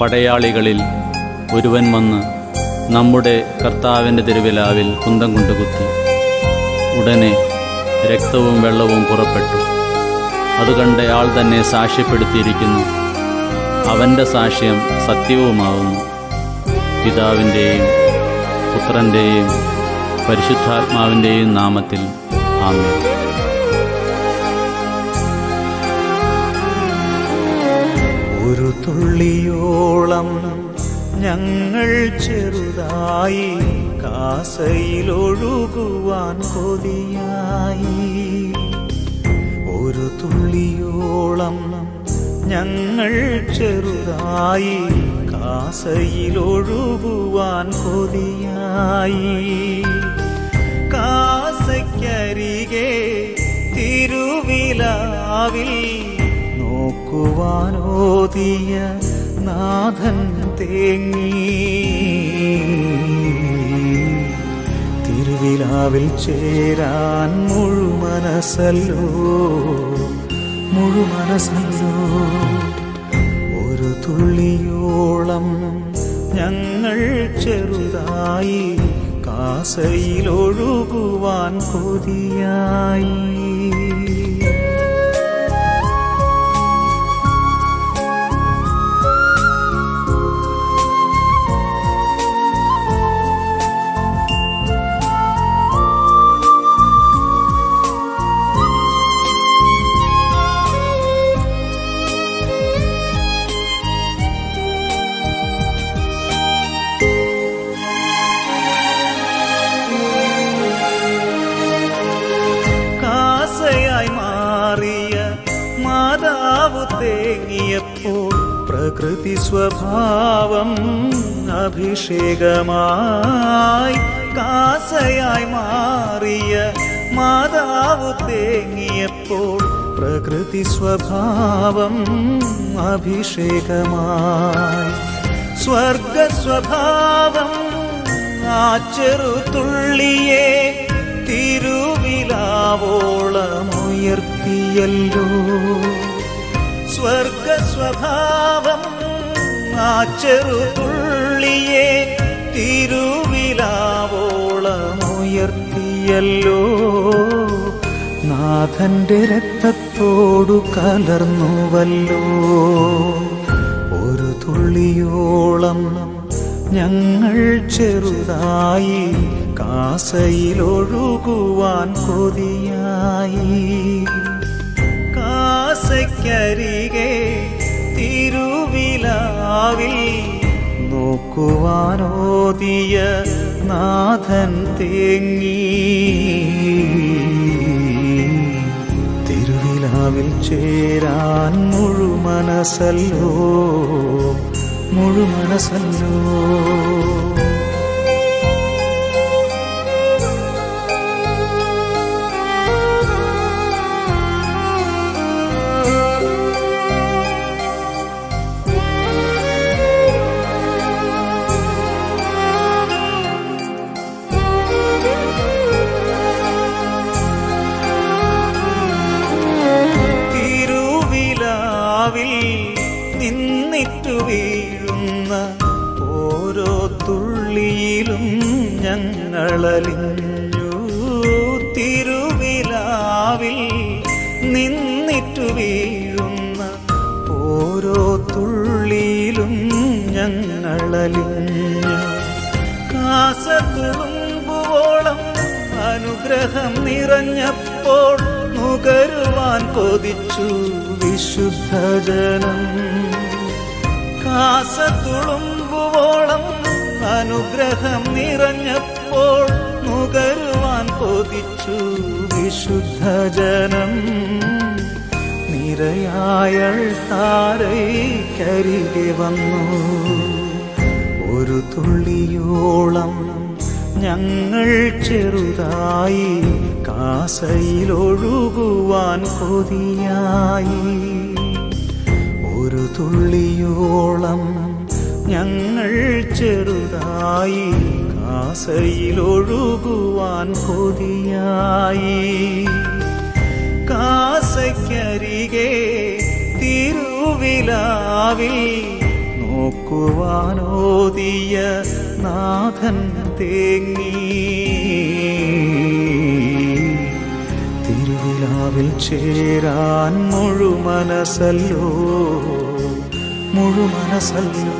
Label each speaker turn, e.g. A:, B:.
A: പടയാളികളിൽ ഒരുവൻ വന്ന് നമ്മുടെ കർത്താവിന്റെ തിരുവിലാവിൽ കുന്തം കൊണ്ട് കുത്തി. ഉടനെ രക്തവും വെള്ളവും പുറപ്പെട്ടു. അത് കണ്ടയാൾ തന്നെ സാക്ഷ്യപ്പെടുത്തിയിരിക്കുന്നു. അവന്റെ സാക്ഷ്യം സത്യവുമാവുന്നു. പിതാവിന്റെയും പുത്രന്റെയും പരിശുദ്ധാത്മാവിന്റെയും നാമത്തിൽ ആമേൻ.
B: ഒരു തുള്ളിയോളം ഞങ്ങൾ ചെറുതായി കാസയിലൊഴുകുവാൻ കൊതിയായി. ഒരു തുള്ളിയോളം ഞങ്ങൾ ചെറുതായി കാസയിലൊഴുകുവാൻ കൊതിയായി. കാസയ്ക്കരികെ തിരുവിലാവിൽ നോക്കുവാനോദിയ നാഥൻ തേങ്ങി. തിരുവിലാവിൽ ചേരാൻ മുഴുമനസല്ലോ മുഴുമനസല്ലോ ഒരു തുള്ളിയോളം ഞങ്ങൾ ചെറുതായി കാസയിലൊഴുകുവാൻ കൊതിയായി. തേങ്ങിയപ്പോൾ പ്രകൃതി സ്വഭാവം അഭിഷേകമായി കാസയായി മാറിയ മാതാവ് തേങ്ങിയപ്പോൾ പ്രകൃതി സ്വഭാവം അഭിഷേകമായി. സ്വർഗ സ്വഭാവം ആ ചെറുതുള്ളിയെ തിരുവിലാവോളമുയർത്തിയല്ലോ. സ്വർഗ സ്വഭാവം ആ ചെറുതുള്ളിയെ തിരുവിലാവോളമുയർത്തിയല്ലോ. നാഥന്റെ രക്തത്തോടു കലർന്നുവല്ലോ. ഒരു തുള്ളിയോളം ഞങ്ങൾ ചെറുതായി കാസയിലൊഴുകുവാൻ കൊതിയായി. കാസയ്ക്കരികെ തിരുവിലാവിൽ നോക്കുവാനോതിയ നാഥൻ തേങ്ങി. തിരുവിലാവിൽ ചേരാൻ മുഴുമനസല്ലോ മുഴുമനസല്ലോ തിരുവിലാവിൽ നിന്നിട്ടു വീഴുന്ന ഓരോ തുള്ളിയിലും ഞങ്ങളലിഞ്ഞു. തിരുവിലാവിൽ നിന്നിട്ടു വീഴുന്ന ഓരോ തുള്ളിയിലും ഞങ്ങളലിഞ്ഞു. കാസത്തുളുമ്പുവോളം അനുഗ്രഹം നിറഞ്ഞപ്പോൾ നുകരുവാൻ കൊതിച്ചു വിശുദ്ധജനം. കാസത്തുളുമ്പുവോളം അനുഗ്രഹം നിറഞ്ഞപ്പോൾ നുകരുവാൻ കൊതിച്ചു വിശുദ്ധജനം. നിരയായൾ താരൈക്കരികെ വന്നു. ഒരു തുള്ളിയോളം ഞങ്ങൾ ചെറുതായി കാസയിലൊഴുകുവാൻ കൊതിയായി. ഒരു തുള്ളിയോളം ഞങ്ങൾ ചെറുതായി കാസയിലൊഴുകുവാൻ കൊതിയായി. കാസയ്ക്കരികെ തിരുവിലാവിൽ പോകുവാനോദിയ നാഥൻ തേങ്ങി. തിരുവിലാവിൽ ചേരാൻ മുഴുമനസല്ലോ മുഴുമനസല്ലോ